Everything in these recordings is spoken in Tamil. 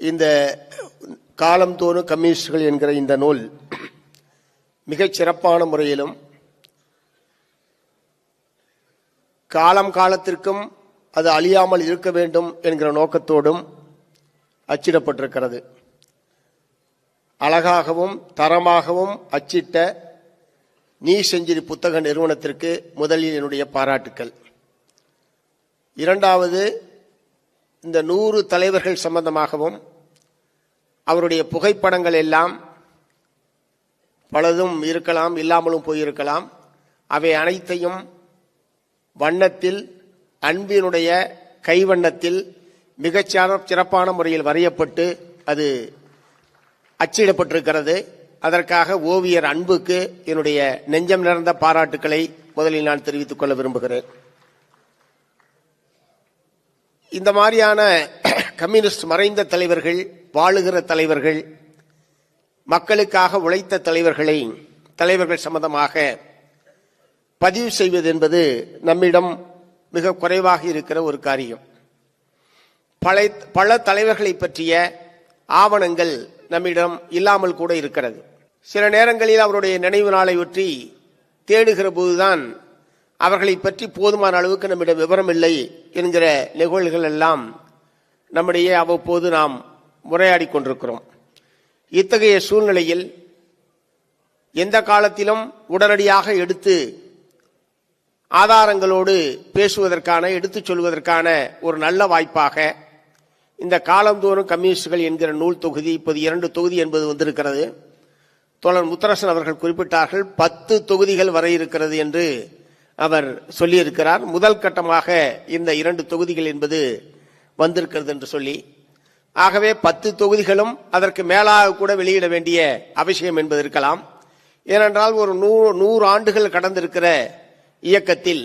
இந்த காலம்தோறும் கம்யூனிஸ்டுகள் என்கிற இந்த நூல் மிகச் சிறப்பான முறையிலும் காலம் காலத்திற்கும் அது அழியாமல் இருக்க வேண்டும் என்கிற நோக்கத்தோடும் அச்சிடப்பட்டிருக்கிறது. அழகாகவும் தரமாகவும் அச்சிட்ட நீ செஞ்சிரி புத்தக நிறுவனத்திற்கு முதலில் என்னுடைய பாராட்டுக்கள். இரண்டாவது இந்த நூறு தலைவர்கள் சம்பந்தமாகவும் அவருடைய புகைப்படங்கள் எல்லாம் பலதும் இருக்கலாம் இல்லாமலும் போயிருக்கலாம். அவை அனைத்தையும் வண்ணத்தில் அன்பினுடைய கைவண்ணத்தில் மிகச் சிறப்பான முறையில் வரையப்பட்டு அது அச்சிடப்பட்டிருக்கிறது. அதற்காக ஓவியர் அன்புக்கு என்னுடைய நெஞ்சம் நிறந்த பாராட்டுக்களை முதலில் நான் தெரிவித்துக் கொள்ள விரும்புகிறேன். இந்த மாதிரியான கம்யூனிஸ்ட் மறைந்த தலைவர்கள் வாழுகிற தலைவர்கள் மக்களுக்காக உழைத்த தலைவர்களை தலைவர்கள் சம்பந்தமாக பதிவு செய்வது என்பது நம்மிடம் மிக குறைவாக இருக்கிற ஒரு காரியம். பல பல தலைவர்களை பற்றிய ஆவணங்கள் நம்மிடம் இல்லாமல் கூட இருக்கிறது. சில நேரங்களில் அவருடைய நினைவு நாளை ஒற்றி தேடுகிற போதுதான் அவர்களை பற்றி போதுமான அளவுக்கு நம்மிடம் விவரம் இல்லை என்கிற நிகழ்வுகள் எல்லாம் நம்மிடையே அவ்வப்போது நாம் உரையாடி கொண்டிருக்கிறோம். இத்தகைய சூழ்நிலையில் எந்த காலத்திலும் உடனடியாக எடுத்து ஆதாரங்களோடு பேசுவதற்கான எடுத்துச் சொல்வதற்கான ஒரு நல்ல வாய்ப்பாக இந்த காலந்தோறும் கம்யூனிஸ்டுகள் என்கிற நூல் தொகுதி இப்போது இரண்டு தொகுதி என்பது வந்திருக்கிறது. தோழர் முத்தரசன் அவர்கள் குறிப்பிட்டார்கள் பத்து தொகுதிகள் வர இருக்கிறது என்று அவர் சொல்லியிருக்கிறார் முதல் கட்டமாக இந்த இரண்டு தொகுதிகள் என்பது வந்திருக்கிறது என்று சொல்லி. ஆகவே பத்து தொகுதிகளும் அதற்கு மேலாக கூட வெளியிட வேண்டிய அவசியம் என்பது இருக்கலாம். ஏனென்றால் ஒரு நூறு நூறு ஆண்டுகள் கடந்திருக்கிற இயக்கத்தில்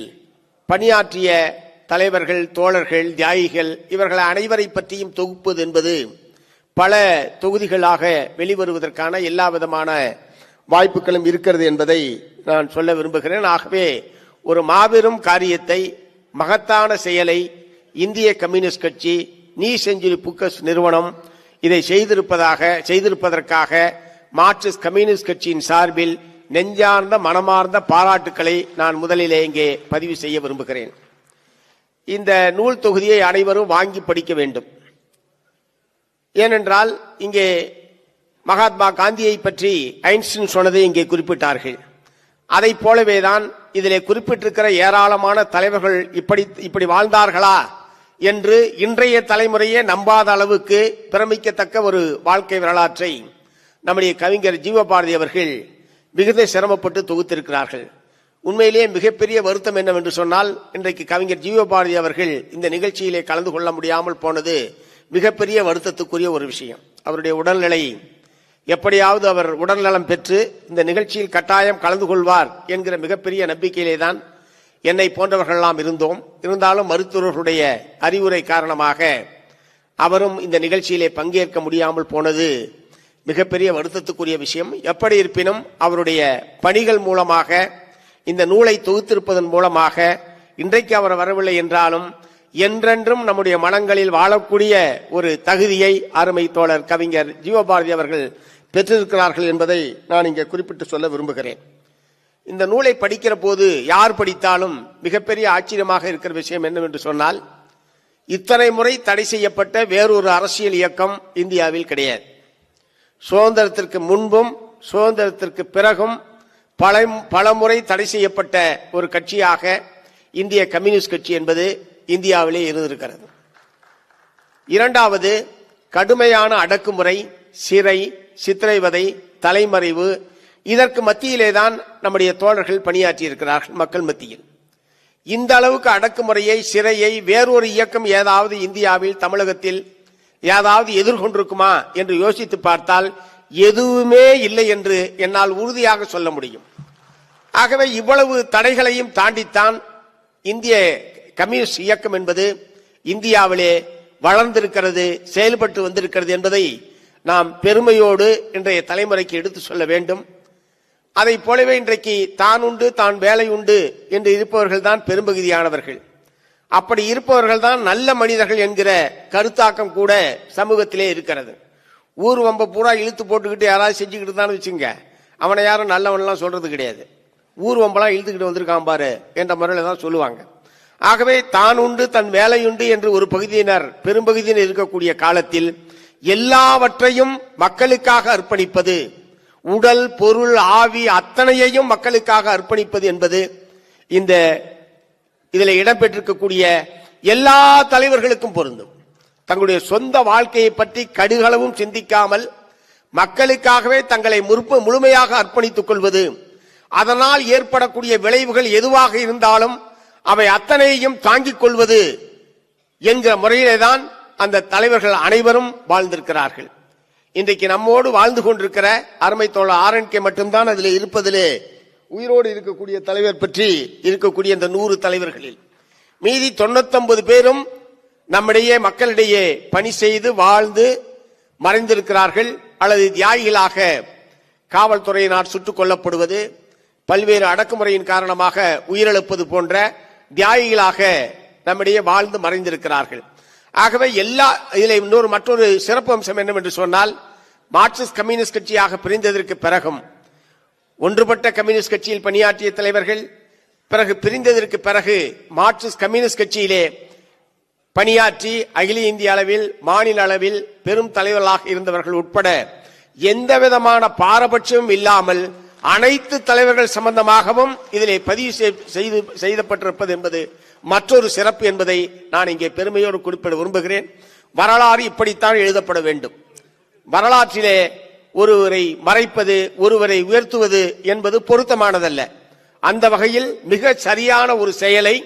பணியாற்றிய தலைவர்கள் தோழர்கள் தியாகிகள் இவர்கள் அனைவரை பற்றியும் தொகுப்பது என்பது பல தொகுதிகளாக வெளிவருவதற்கான எல்லா விதமான வாய்ப்புகளும் இருக்கிறது என்பதை நான் சொல்ல விரும்புகிறேன். ஆகவே ஒரு மாபெரும் காரியத்தை மகத்தான செயலை இந்திய கம்யூனிஸ்ட் கட்சி நீ செஞ்சுரி புக்கஸ் நிறுவனம் இதை செய்திருப்பதாக செய்திருப்பதற்காக மார்க்சிஸ்ட் கம்யூனிஸ்ட் கட்சியின் சார்பில் நெஞ்சார்ந்த மனமார்ந்த பாராட்டுக்களை நான் முதலிலே இங்கே பதிவு செய்ய விரும்புகிறேன். இந்த நூல் தொகுதியை அனைவரும் வாங்கி படிக்க வேண்டும். ஏனென்றால் இங்கே மகாத்மா காந்தியை பற்றி ஐன்ஸ்டின் சொன்னதை இங்கே குறிப்பிட்டார்கள். அதைப் போலவேதான் இதிலே குறிப்பிட்டிருக்கிற ஏராளமான தலைவர்கள் இப்படி இப்படி வாழ்ந்தார்களா என்று இன்றைய தலைமுறையே நம்பாத அளவுக்கு பிரமிக்கத்தக்க ஒரு வாழ்க்கை வரலாற்றை நம்முடைய கவிஞர் ஜீவபாரதி அவர்கள் மிகுந்த சிரமப்பட்டு தொகுத்திருக்கிறார்கள். உண்மையிலேயே மிகப்பெரிய வருத்தம் என்னவென்று சொன்னால் இன்றைக்கு கவிஞர் ஜீவபாரதி அவர்கள் இந்த நிகழ்ச்சியிலே கலந்து கொள்ள முடியாமல் போனது மிகப்பெரிய வருத்தத்துக்குரிய ஒரு விஷயம். அவருடைய உடல்நிலை எப்படியாவது அவர் உடல்நலம் பெற்று இந்த நிகழ்ச்சியில் கட்டாயம் கலந்து கொள்வார் என்கிற மிகப்பெரிய நம்பிக்கையிலே தான் என்னை போன்றவர்களெல்லாம் இருந்தோம். இருந்தாலும் மருத்துவர்களுடைய அறிவுரை காரணமாக அவரும் இந்த நிகழ்ச்சியிலே பங்கேற்க முடியாமல் போனது மிகப்பெரிய வருத்தத்துக்குரிய விஷயம். எப்படி இருப்பினும் அவருடைய பணிகள் மூலமாக இந்த நூலை தொகுத்திருப்பதன் மூலமாக இன்றைக்கு அவர் வரவில்லை என்றாலும் என்றென்றும் நம்முடைய மனங்களில் வாழக்கூடிய ஒரு தகுதியை அருமை தோழர் கவிஞர் ஜீவபாரதி அவர்கள் பெற்றிருக்கிறார்கள் என்பதை நான் இங்கே குறிப்பிட்டு சொல்ல விரும்புகிறேன். இந்த நூலை படிக்கிற போது யார் படித்தாலும் மிகப்பெரிய ஆச்சரியமாக இருக்கிற விஷயம் என்னவென்று சொன்னால் இத்தனை முறை தடை செய்யப்பட்ட வேறொரு அரசியல் இயக்கம் இந்தியாவில் கிடையாது. சுதந்திரத்திற்கு முன்பும் சுதந்திரத்திற்கு பிறகும் பல பல முறை தடை செய்யப்பட்ட ஒரு கட்சியாக இந்திய கம்யூனிஸ்ட் கட்சி என்பது இந்தியாவிலே இருந்திருக்கிறது. இரண்டாவது கடுமையான அடக்குமுறை சிறை சித்திரைவதை தலைமறைவு இதற்கு மத்தியிலே தான் நம்முடைய தோழர்கள் பணியாற்றி இருக்கிறார்கள் மக்கள் மத்தியில். இந்த அளவுக்கு அடக்குமுறையை சிறையை வேறொரு இயக்கம் ஏதாவது இந்தியாவில் தமிழகத்தில் ஏதாவது எதிர்கொண்டிருக்குமா என்று யோசித்து பார்த்தால் எதுவுமே இல்லை என்று என்னால் உறுதியாக சொல்ல முடியும். ஆகவே இவ்வளவு தடைகளையும் தாண்டித்தான் இந்திய கம்யூனிஸ்ட் இயக்கம் என்பது இந்தியாவிலே வளர்ந்திருக்கிறது செயல்பட்டு வந்திருக்கிறது என்பதை நாம் பெருமையோடு இன்றைய தலைமுறைக்கு எடுத்து சொல்ல வேண்டும். அதை போலவே இன்றைக்கு தான் உண்டு தான் வேலை உண்டு என்று இருப்பவர்கள் தான் பெரும்பகுதியானவர்கள். அப்படி இருப்பவர்கள் தான் நல்ல மனிதர்கள் என்கிற கருத்தாக்கம் கூட சமூகத்திலே இருக்கிறது. ஊர் வம்ப பூரா இழுத்து போட்டுக்கிட்டு யாராவது செஞ்சுக்கிட்டு தான் வச்சுங்க அவனை யாரும் நல்லவன்லாம் சொல்றது கிடையாது. ஊர் வம்பெல்லாம் இழுத்துக்கிட்டு வந்திருக்கான் பாரு என்ற முறையில் தான் சொல்லுவாங்க. ஆகவே தான் உண்டு தன் வேலையுண்டு என்று ஒரு பகுதியினர் பெரும்பகுதியினர் இருக்கக்கூடிய காலத்தில் எல்லாவற்றையும் மக்களுக்காக அர்ப்பணிப்பது உடல் பொருள் ஆவி அத்தனையையும் மக்களுக்காக அர்ப்பணிப்பது என்பது இந்த இதில் இடம்பெற்றிருக்கக்கூடிய எல்லா தலைவர்களுக்கும் பொருந்தும். தங்களுடைய சொந்த வாழ்க்கையை பற்றி கடுகளவும் சிந்திக்காமல் மக்களுக்காகவே தங்களை முற்பு முழுமையாக அர்ப்பணித்துக் கொள்வது அதனால் ஏற்படக்கூடிய விளைவுகள் எதுவாக இருந்தாலும் அவை அத்தனையையும் தாங்கிக் கொள்வது என்கிற முறையிலே தான் அந்த தலைவர்கள் அனைவரும் வாழ்ந்திருக்கிறார்கள். இன்றைக்கு நம்மோடு வாழ்ந்து கொண்டிருக்கிற அருமை தோழ ஆரன்கே மட்டும்தான் அதில் இருப்பதிலே உயிரோடு இருக்கக்கூடிய தலைவர் பற்றி இருக்கக்கூடிய இந்த நூறு தலைவர்களில். மீதி தொண்ணூத்தொன்பது பேரும் நம்மிடையே மக்களிடையே பணி செய்து வாழ்ந்து மறைந்திருக்கிறார்கள். அல்லது தியாகிகளாக காவல்துறையினால் சுட்டுக் கொல்லப்படுவது பல்வேறு அடக்குமுறையின் காரணமாக உயிரிழப்பது போன்ற தியாகிகளாக நம்மிடையே வாழ்ந்து மறைந்திருக்கிறார்கள். ஆகவே எல்லா இதில் இன்னொரு மற்றொரு சிறப்பு அம்சம் என்னவென்று சொன்னால் மார்க்சிஸ்ட் கம்யூனிஸ்ட் கட்சியாக பிரிந்ததற்கு பிறகும் ஒன்றுபட்ட கம்யூனிஸ்ட் கட்சியில் பணியாற்றிய தலைவர்கள் பிறகு பிரிந்ததற்கு பிறகு மார்க்சிஸ்ட் கம்யூனிஸ்ட் கட்சியிலே பணியாற்றி அகில இந்திய அளவில் மாநில அளவில் பெரும் தலைவர்களாக இருந்தவர்கள் உட்பட எந்த விதமான பாரபட்சமும் இல்லாமல் அனைத்து தலைவர்கள் சம்பந்தமாகவும் இதிலே பதிவு செய்- செய்து செய்தப்பட்டிருப்பது என்பது மற்றொரு சிறப்பு என்பதை நான் இங்கே பெருமையோடு குறிப்பிட விரும்புகிறேன். வரலாறு இப்படித்தான் எழுதப்பட வேண்டும். வரலாற்றிலே ஒருவரை மறைப்பது ஒருவரை உயர்த்துவது என்பது பொருத்தமானதல்ல. அந்த வகையில் மிக சரியான ஒரு செயலை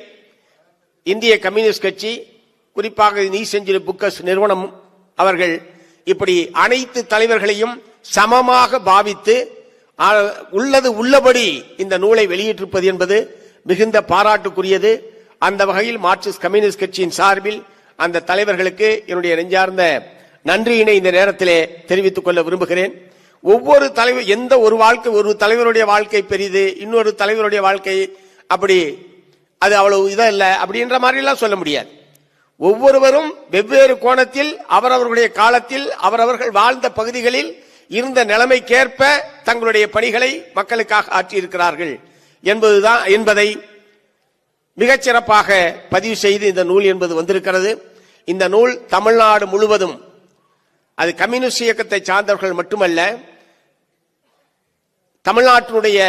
இந்திய கம்யூனிஸ்ட் கட்சி குறிப்பாக நீ செஞ்சிரு புக்கஸ் நிறுவனம் அவர்கள் இப்படி அனைத்து தலைவர்களையும் சமமாக பாவித்து உள்ளது உள்ளபடி இந்த நூலை வெளியிட்டிருப்பது என்பது மிகுந்த பாராட்டுக்குரியது. அந்த வகையில் மார்க்சிஸ்ட் கம்யூனிஸ்ட் கட்சியின் சார்பில் அந்த தலைவர்களுக்கு என்னுடைய நெஞ்சார்ந்த நன்றியினை இந்த நேரத்திலே தெரிவித்துக் கொள்ள விரும்புகிறேன். ஒவ்வொரு தலைவர் எந்த ஒரு வாழ்க்கை ஒரு தலைவருடைய வாழ்க்கை பெரிது இன்னொரு தலைவருடைய வாழ்க்கை அப்படி அது அவ்வளவு இதாக இல்லை அப்படின்ற மாதிரிலாம் சொல்ல முடியாது. ஒவ்வொருவரும் வெவ்வேறு கோணத்தில் அவரவர்களுடைய காலத்தில் அவரவர்கள் வாழ்ந்த பகுதிகளில் இருந்த நிலைமைக்கேற்ப தங்களுடைய பணிகளை மக்களுக்காக ஆற்றியிருக்கிறார்கள் என்பதுதான் என்பதை மிகச்சிறப்பாக பதிவு செய்து இந்த நூல் என்பது வந்திருக்கிறது. இந்த நூல் தமிழ்நாடு முழுவதும் அது கம்யூனிஸ்ட் இயக்கத்தை சார்ந்தவர்கள் மட்டுமல்ல தமிழ்நாட்டினுடைய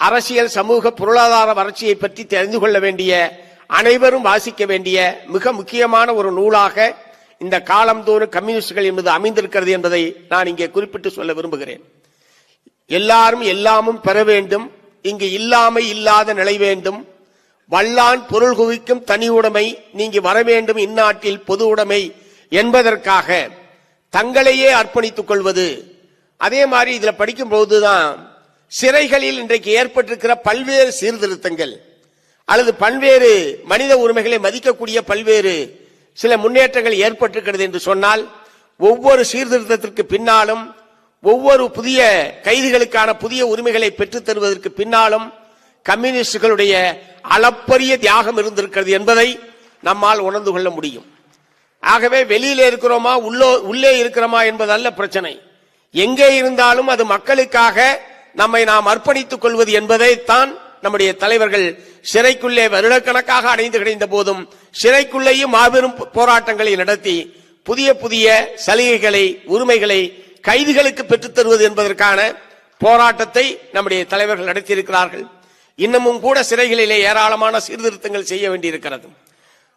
அரசியல் சமூக பொருளாதார வளர்ச்சியை பற்றி தெரிந்து கொள்ள வேண்டிய அனைவரும் வாசிக்க வேண்டிய மிக முக்கியமான ஒரு நூலாக இந்த காலந்தோறும் கம்யூனிஸ்டுகள் என்பது அமைந்திருக்கிறது என்பதை நான் இங்கே குறிப்பிட்டு சொல்ல விரும்புகிறேன். எல்லாரும் எல்லாமும் பெற வேண்டும் இங்கு இல்லாமை இல்லாத நிலை வேண்டும். வல்லான் பொருள் குவிக்கும் தனி உடைமை நீங்கி வர வேண்டும் இந்நாட்டில் பொது உடைமை என்பதற்காக தங்களையே அர்ப்பணித்துக் கொள்வது. அதே மாதிரி இதுல படிக்கும் போதுதான் சிறைகளில் இன்றைக்கு ஏற்பட்டிருக்கிற பல்வேறு சீர்திருத்தங்கள் அல்லது பல்வேறு மனித உரிமைகளை மதிக்கக்கூடிய பல்வேறு சில முன்னேற்றங்கள் ஏற்பட்டிருக்கிறது என்று சொன்னால் ஒவ்வொரு சீர்திருத்தத்திற்கு பின்னாலும் ஒவ்வொரு புதிய கைதிகளுக்கான புதிய உரிமைகளை பெற்றுத் தருவதற்கு பின்னாலும் கம்யூனிஸ்டுகளுடைய அளப்பரிய தியாகம் இருந்திருக்கிறது என்பதை நம்மால் உணர்ந்து கொள்ள முடியும். ஆகவே வெளியில இருக்கிறோமா உள்ளோ உள்ளே இருக்கிறோமா என்பதல்ல பிரச்சனை. எங்கே இருந்தாலும் அது மக்களுக்காக நம்மை நாம் அர்ப்பணித்துக் கொள்வது என்பதைத்தான் நம்முடைய தலைவர்கள் சிறைக்குள்ளே வருடக்கணக்காக அடைந்து கிடைந்த போதும் சிறைக்குள்ளேயும் மாபெரும் போராட்டங்களை நடத்தி புதிய புதிய சலுகைகளை உரிமைகளை கைதிகளுக்கு பெற்றுத் தருவது என்பதற்கான போராட்டத்தை நம்முடைய தலைவர்கள் நடத்தியிருக்கிறார்கள். இன்னமும் கூட சிறைகளிலே ஏராளமான சீர்திருத்தங்கள் செய்ய வேண்டியிருக்கிறது.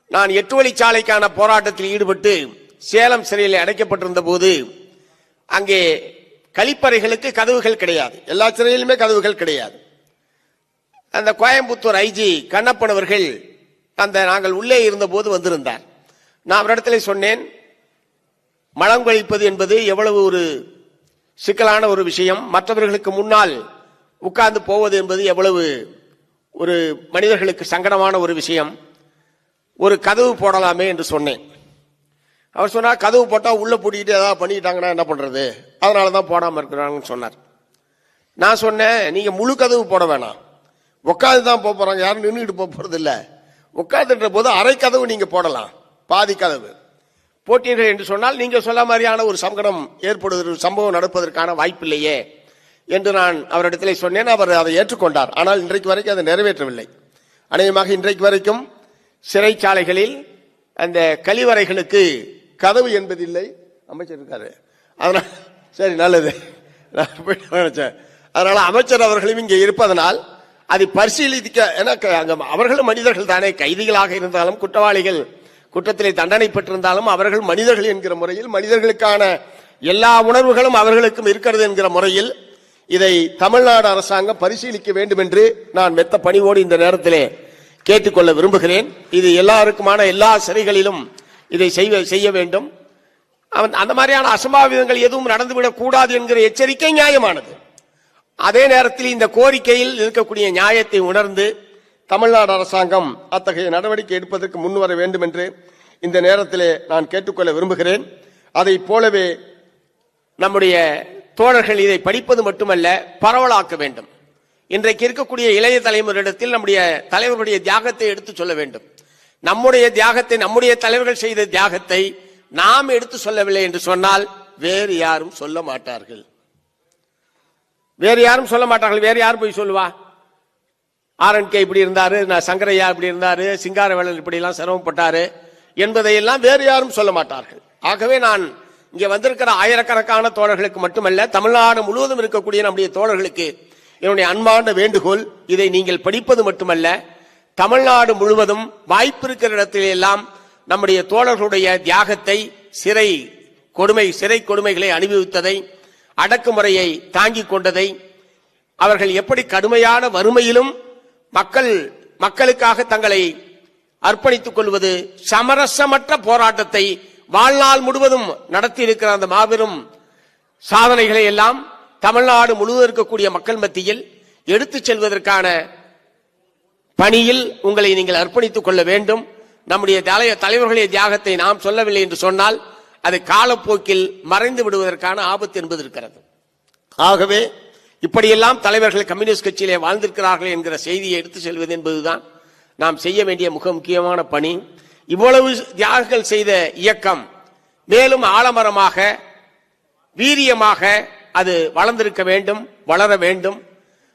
நான் எட்டு வழிச்சாலைக்கான போராட்டத்தில் ஈடுபட்டு சேலம் சிறையில் அடைக்கப்பட்டிருந்த போது அங்கே கழிப்பறைகளுக்கு கதவுகள் கிடையாது. எல்லா சிறையிலுமே கதவுகள் கிடையாது. அந்த கோயம்புத்தூர் ஐஜி கண்ணப்பன் அவர்கள் அந்த நாங்கள் உள்ளே இருந்தபோது வந்திருந்தார். நான் அவரிடத்தில் சொன்னேன் மலம் கழிப்பது என்பது எவ்வளவு ஒரு சிக்கலான ஒரு விஷயம். மற்றவர்களுக்கு முன்னால் உட்கார்ந்து போவது என்பது எவ்வளவு ஒரு மனிதர்களுக்கு சங்கடமான ஒரு விஷயம். ஒரு கதவு போடலாமே என்று சொன்னேன். அவர் சொன்னார் கதவு போட்டால் உள்ளே பூட்டிக்கிட்டு ஏதாவது பண்ணிக்கிட்டாங்கன்னா என்ன பண்ணுறது அதனால தான் போடாமல் இருக்கிறாங்கன்னு சொன்னார். நான் சொன்னேன் நீங்கள் முழு கதவு போட வேணாம். உட்காந்து தான் போக போகிறாங்க யாரும் நின்றுட்டு போக போகிறது இல்லை உட்காந்துன்ற போது அரை கதவு நீங்கள் போடலாம். பாதி கதவு. போட்டீர்கள் என்று சொன்னால் நீங்கள் சொல்ல மாதிரியான ஒரு சங்கடம் ஏற்படுவதற்கு சம்பவம் நடப்பதற்கான வாய்ப்பில்லையே என்று நான் அவரிடத்தில் சொன்னேன். அவர் அதை ஏற்றுக்கொண்டார். ஆனால் இன்றைக்கு வரைக்கும் அதை நிறைவேற்றவில்லை. அநேகமாக இன்றைக்கு வரைக்கும் சிறைச்சாலைகளில் அந்த கழிவறைகளுக்கு கதவு என்பதில்லை. அமைச்சர் இருக்காரு. அதனால் சரி நல்லது. நான் போயிட்டு நினைச்சேன் அதனால் அமைச்சர் அவர்களும் இங்கே இருப்பதனால் அதை பரிசீலிக்க ஏன்னா க- அங்க அவர்களும் மனிதர்கள் தானே. கைதிகளாக இருந்தாலும் குற்றவாளிகள் குற்றத்திலே தண்டனை பெற்றிருந்தாலும் அவர்கள் மனிதர்கள் என்கிற முறையில் மனிதர்களுக்கான எல்லா உணர்வுகளும் அவர்களுக்கும் இருக்கிறது என்கிற முறையில் இதை தமிழ்நாடு அரசாங்கம் பரிசீலிக்க வேண்டும் என்று நான் மெத்த பணிவோடு இந்த நேரத்திலே கேட்டுக்கொள்ள விரும்புகிறேன். இது எல்லாருக்குமான எல்லா சிறைகளிலும் இதை செய்ய செய்ய வேண்டும். அவன் அந்த மாதிரியான அசம்பாவிதங்கள் எதுவும் நடந்துவிடக் கூடாது என்கிற எச்சரிக்கை நியாயமானது. அதே நேரத்தில் இந்த கோரிக்கையில் இருக்கக்கூடிய நியாயத்தை உணர்ந்து தமிழ்நாடு அரசாங்கம் அத்தகைய நடவடிக்கை எடுப்பதற்கு முன்வர வேண்டும் என்று இந்த நேரத்திலே நான் கேட்டுக்கொள்ள விரும்புகிறேன். அதைப் போலவே நம்முடைய தோழர்கள் இதை படிப்பது மட்டுமல்ல பரவலாக்க வேண்டும். இன்றைக்கு இருக்கக்கூடிய இளைய தலைமுறையிடத்தில் நம்முடைய தலைவருடைய தியாகத்தை எடுத்து சொல்ல வேண்டும். நம்முடைய தியாகத்தை நம்முடைய தலைவர்கள் செய்த தியாகத்தை நாம் எடுத்து சொல்லவில்லை என்று சொன்னால் வேறு யாரும் சொல்ல மாட்டார்கள். வேறு யாரும் சொல்ல மாட்டார்கள். வேறு யாரும் போய் சொல்லுவா? ஆர்என்கே இப்படி இருந்தார் நான் சங்கரையா இப்படி இருந்தார் சிங்காரவேலன் இப்படிலாம் சிரமப்பட்டார் என்பதையெல்லாம் வேறு யாரும் சொல்ல மாட்டார்கள். ஆகவே நான் இங்கே வந்திருக்கிற ஆயிரக்கணக்கான தோழர்களுக்கு மட்டுமல்ல தமிழ்நாடு முழுவதும் இருக்கக்கூடிய நம்முடைய தோழர்களுக்கு என்னுடைய அன்பான வேண்டுகோள் இதை நீங்கள் படிப்பது மட்டுமல்ல தமிழ்நாடு முழுவதும் வாய்ப்பு இருக்கிற இடத்திலெல்லாம் நம்முடைய தோழர்களுடைய தியாகத்தை சிறை கொடுமை சிறை கொடுமைகளை அனுபவித்ததை அடக்குமுறையை தாங்கிக் கொண்டதை அவர்கள் எப்படி கடுமையான வறுமையிலும் மக்கள் மக்களுக்காக தங்களை அர்ப்பணித்துக் கொள்வது சமரசமற்ற போராட்டத்தை வாழ்நாள் முழுவதும் நடத்தி இருக்கிற அந்த மாபெரும் சாதனைகளை எல்லாம் தமிழ்நாடு முழுவதும் இருக்கக்கூடிய மக்கள் மத்தியில் எடுத்துச் செல்வதற்கான பணியில் உங்களை நீங்கள் அர்ப்பணித்துக் கொள்ள வேண்டும். நம்முடைய தலைய தலைவர்களுடைய தியாகத்தை நாம் சொல்லவில்லை என்று சொன்னால் அது காலப்போக்கில் மறைந்து விடுவதற்கான ஆபத்து என்பது இருக்கிறது. ஆகவே இப்படியெல்லாம் தலைவர்கள் கம்யூனிஸ்ட் கட்சியிலே வாழ்ந்திருக்கிறார்கள் என்கிற செய்தியை எடுத்து செல்வது என்பதுதான் நாம் செய்ய வேண்டிய மிக முக்கியமான பணி. இவ்வளவு தியாகங்கள் செய்த இயக்கம் மேலும் ஆலமரமாக வீரியமாக அது வளர்ந்திருக்க வேண்டும் வளர வேண்டும்.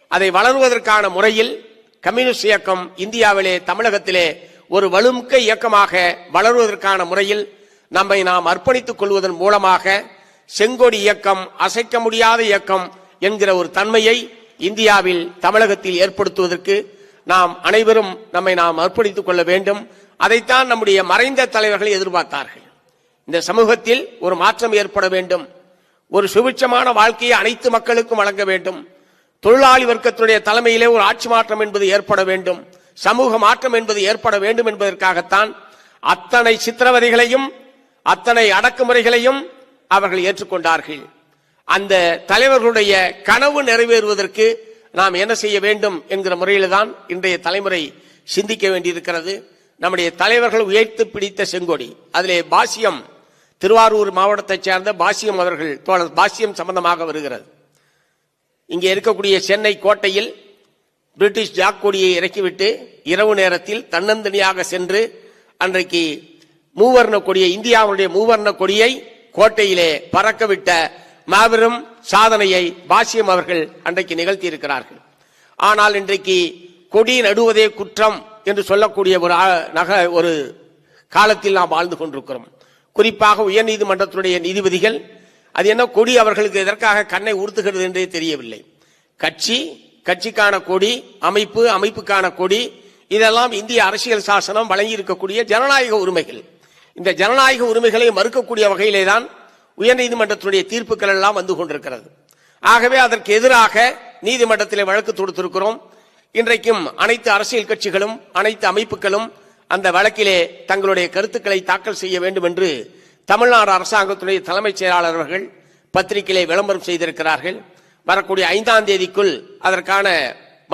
அதை வளருவதற்கான முறையில் கம்யூனிஸ்ட் இயக்கம் இந்தியாவிலே தமிழகத்திலே ஒரு வலுமிக்க இயக்கமாக வளருவதற்கான முறையில் நம்மை நாம் அர்ப்பணித்துக் கொள்வதன் மூலமாக செங்கொடி இயக்கம் அசைக்க முடியாத இயக்கம் என்கிற ஒரு தன்மையை இந்தியாவில் தமிழகத்தில் ஏற்படுத்துவதற்கு நாம் அனைவரும் நம்மை நாம் அர்ப்பணித்துக் கொள்ள வேண்டும். அதைத்தான் நம்முடைய மறைந்த தலைவர்கள் எதிர்பார்த்தார்கள். இந்த சமூகத்தில் ஒரு மாற்றம் ஏற்பட வேண்டும். ஒரு சுபிட்சமான வாழ்க்கையை அனைத்து மக்களுக்கும் வழங்க வேண்டும். தொழிலாளி வர்க்கத்துடைய தலைமையிலே ஒரு ஆட்சி மாற்றம் என்பது ஏற்பட வேண்டும். சமூக மாற்றம் என்பது ஏற்பட வேண்டும் என்பதற்காகத்தான் அத்தனை சித்திரவதைகளையும் அத்தனை அடக்குமுறைகளையும் அவர்கள் ஏற்றுக்கொண்டார்கள். அந்த தலைவர்களுடைய கனவு நிறைவேறுவதற்கு நாம் என்ன செய்ய வேண்டும் என்கிற முறையில் தான் இன்றைய தலைமுறை சிந்திக்க வேண்டியிருக்கிறது. நம்முடைய தலைவர்கள் உயர்த்து பிடித்த செங்கொடி அதிலே பாசியம் திருவாரூர் மாவட்டத்தைச் சேர்ந்த பாசியம் அவர்கள் தோழர் பாசியம் சம்பந்தமாக வருகிறது. இங்கே இருக்கக்கூடிய சென்னை கோட்டையில் பிரிட்டிஷ் ஜாக் கொடியை இறக்கிவிட்டு இரவு நேரத்தில் தன்னந்தனியாக சென்று அன்றைக்கு மூவர்ண கொடியை இந்தியாவுடைய மூவர்ண கொடியை கோட்டையிலே பறக்கவிட்ட மாபெரும் சாதனையை பாசியம் அவர்கள் அன்றைக்கு நிகழ்த்தி இருக்கிறார்கள் ஆனால் இன்றைக்கு கொடி நடுவதே குற்றம் என்று சொல்லக்கூடிய ஒரு நக ஒரு காலத்தில் நாம் வாழ்ந்து கொண்டிருக்கிறோம். குறிப்பாக உயர்நீதிமன்றத்தினுடைய நீதிபதிகள் அது என்ன கொடி அவர்களுக்கு எதற்காக கண்ணை உறுத்துகிறது என்றே தெரியவில்லை. கட்சி கட்சிக்கான கொடி அமைப்பு அமைப்புக்கான கொடி இதெல்லாம் இந்திய அரசியல் சாசனம் வழங்கி இருக்கக்கூடிய ஜனநாயக உரிமைகள். இந்த ஜனநாயக உரிமைகளை மறுக்கக்கூடிய வகையிலே தான் உயர்நீதிமன்றத்தினுடைய தீர்ப்புகள் எல்லாம் வந்து கொண்டிருக்கிறது. ஆகவே அதற்கு எதிராக நீதிமன்றத்திலே வழக்கு தொடுத்திருக்கிறோம். இன்றைக்கும் அனைத்து அரசியல் கட்சிகளும் அனைத்து அமைப்புகளும் அந்த வழக்கிலே தங்களுடைய கருத்துக்களை தாக்கல் செய்ய வேண்டும் என்று தமிழ்நாடு அரசாங்கத்துடைய தலைமைச் செயலாளர் அவர்கள் பத்திரிகையிலே விளம்பரம் செய்திருக்கிறார்கள். வரக்கூடிய ஐந்தாம் தேதிக்குள் அதற்கான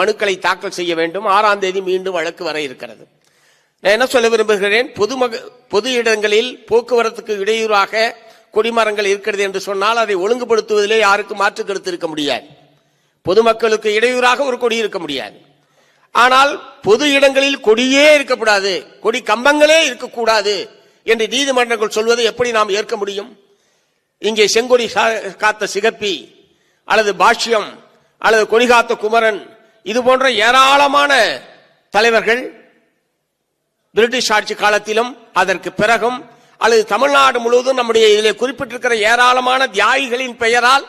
மனுக்களை தாக்கல் செய்ய வேண்டும். ஆறாம் தேதி மீண்டும் வழக்கு வர இருக்கிறது. நான் என்ன சொல்ல விரும்புகிறேன்? பொதுமக பொது இடங்களில் போக்குவரத்துக்கு இடையூறாக கொடிமரங்கள் இருக்கிறது என்று சொன்னால் அதை ஒழுங்குபடுத்துவதிலே யாருக்கும் மாற்று கருத்து இருக்க முடியாது. பொதுமக்களுக்கு இடையூறாக ஒரு கொடி இருக்க முடியாது. ஆனால் பொது இடங்களில் கொடியே இருக்கக்கூடாது. கொடி கம்பங்களே இருக்கக்கூடாது என்று நீதிமன்றங்கள் சொல்வதை எப்படி நாம் ஏற்க முடியும்? இங்கே செங்கொடி காத்த சிகப்பி அல்லது பாஷ்யம் அல்லது கொடிகாத்த குமரன் இது போன்ற ஏராளமான தலைவர்கள் பிரிட்டிஷ் ஆட்சி காலத்திலும் அதற்கு பிறகும் அல்லது தமிழ்நாடு முழுவதும் நம்முடைய இதிலே குறிப்பிட்டிருக்கிற ஏராளமான தியாகிகளின் பெயரால்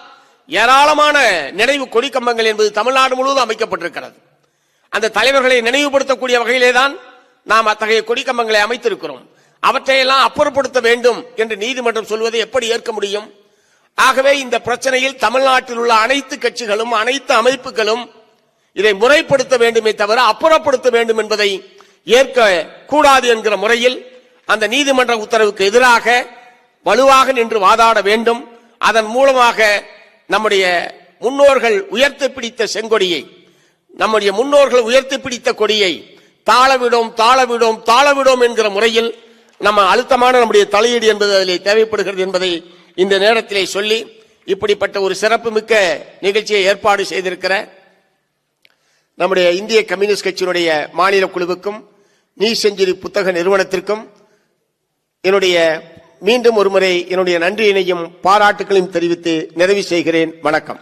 ஏராளமான நினைவு கொடிக்கம்பங்கள் என்பது தமிழ்நாடு முழுவதும் அமைக்கப்பட்டிருக்கிறது. அந்த தலைவர்களை நினைவுபடுத்தக்கூடிய வகையிலே தான் நாம் அத்தகைய கொடிக்கம்பங்களை அமைத்திருக்கிறோம். அவற்றையெல்லாம் அப்புறப்படுத்த வேண்டும் என்று நீதிமன்றம் சொல்வதை எப்படி ஏற்க முடியும்? ஆகவே இந்த பிரச்சனையில் தமிழ்நாட்டில் உள்ள அனைத்து கட்சிகளும் அனைத்து அமைப்புகளும் இதை முறைப்படுத்த வேண்டுமே தவிர அப்புறப்படுத்த வேண்டும் என்பதை ஏற்க கூடாது என்கிற முறையில் அந்த நீதிமன்ற உத்தரவுக்கு எதிராக வலுவாக நின்று வாதாட வேண்டும். அதன் மூலமாக நம்முடைய முன்னோர்கள் உயர்த்தி பிடித்த செங்கொடியை நம்முடைய முன்னோர்கள் உயர்த்தி பிடித்த கொடியை தாளவிடும் தாளவிடும் தாளவிடும் என்கிற முறையில் நம்ம அழுத்தமான நம்முடைய தலையீடு என்பது அதில் தேவைப்படுகிறது என்பதை இந்த நேரத்திலே சொல்லி இப்படிப்பட்ட ஒரு சிறப்புமிக்க நிகழ்ச்சியை ஏற்பாடு செய்திருக்கிற நம்முடைய இந்திய கம்யூனிஸ்ட் கட்சியினுடைய மாநில குழுவுக்கும் நீ செஞ்சுரி புத்தக நிறுவனத்திற்கும் என்னுடைய மீண்டும் ஒருமுறை என்னுடைய நன்றியினையும் பாராட்டுகளையும் தெரிவித்து நிறைவு செய்கிறேன். வணக்கம்.